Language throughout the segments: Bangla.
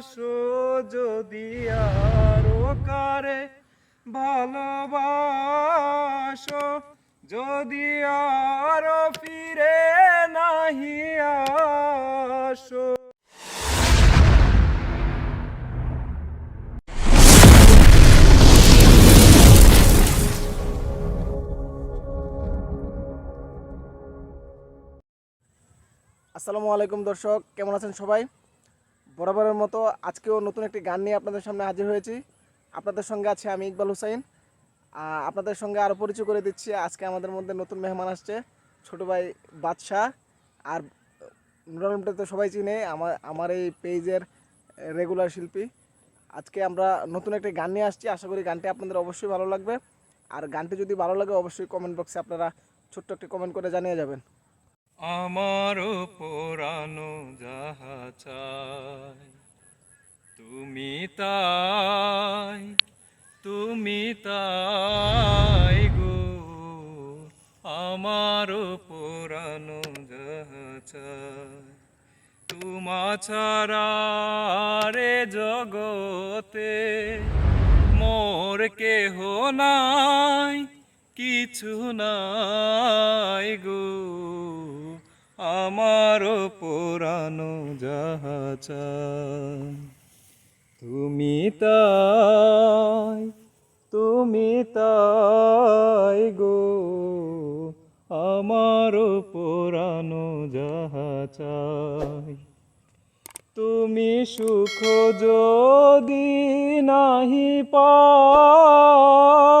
ভালোবাসো যদি আরও কারে ভালোবাসো, যদি আরও ফিরে নাহি আসো। আসসালামু আলাইকুম দর্শক, কেমন আছেন সবাই? বরাবরের মতো আজকেও নতুন একটি গান নিয়ে আপনাদের সামনে হাজির হয়েছি। আপনাদের সঙ্গে আছে আমি ইকবাল হুসাইন। আপনাদের সঙ্গে আরও পরিচয় করে দিচ্ছি। আজকে আমাদের মধ্যে নতুন মেহমান আসছে, ছোটো ভাই বাদশাহ। আর নুরালমটা তো সবাই চিনে, আমার আমার এই পেজের রেগুলার শিল্পী। আজকে আমরা নতুন একটি গান নিয়ে আসছি। আশা করি গানটি আপনাদের অবশ্যই ভালো লাগবে। আর গানটি যদি ভালো লাগে, অবশ্যই কমেন্ট বক্সে আপনারা ছোট্ট একটি কমেন্ট করে জানিয়ে যাবেন। আমারও পোড়ানো যাহা চাই, তুমি তাই তুমি তাই গো। আমারও পোড়ানো যাহা চাই, তোমা ছাড়া রে জগতে মোর কেহ নাই, কিছু নাই গো। আমারও পুরানো চাই তুমি তাই তুমি তাই গো আমারও পুরানো যাহা তুমি সুখ যদি নাহি পাও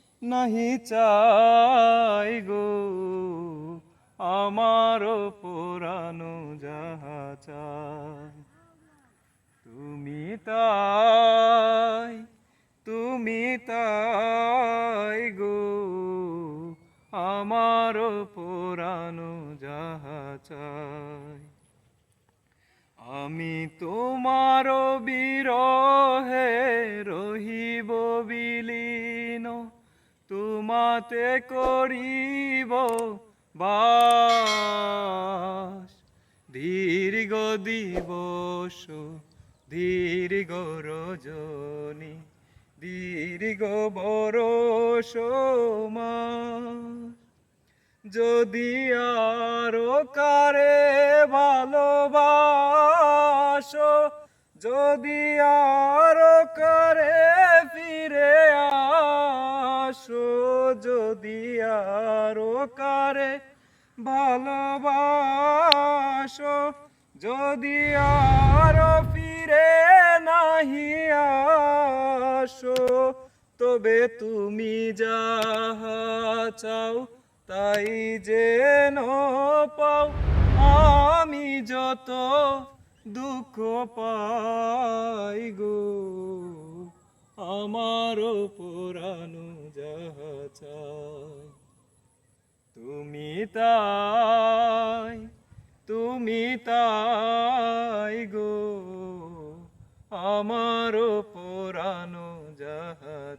নাহি চাই গো আমারও পুরানো যাহা তুমি তাই তুমি তাই গো আমারও পুরানো যাহা আমি তোমার বিরহে রহিব বিলীন তোমাতে করিব বাস। দীর্ঘ দিবস দীর্ঘ রজনী দীর্ঘ বরষ মাস। যদি আরও কারে ভালোবাসো যদি আরও করে ফিরে আসো, যদি আরও করে ভালোবাসো, যদি আরও ফিরে নাহি আসো, তবে তুমি যাহা চাও তাই যেন পাও। আমি যত দুঃখ পাই গো। আমারও পুরানো তুমি তাই তুমি তাই গো। আমারও পুরানো যাহা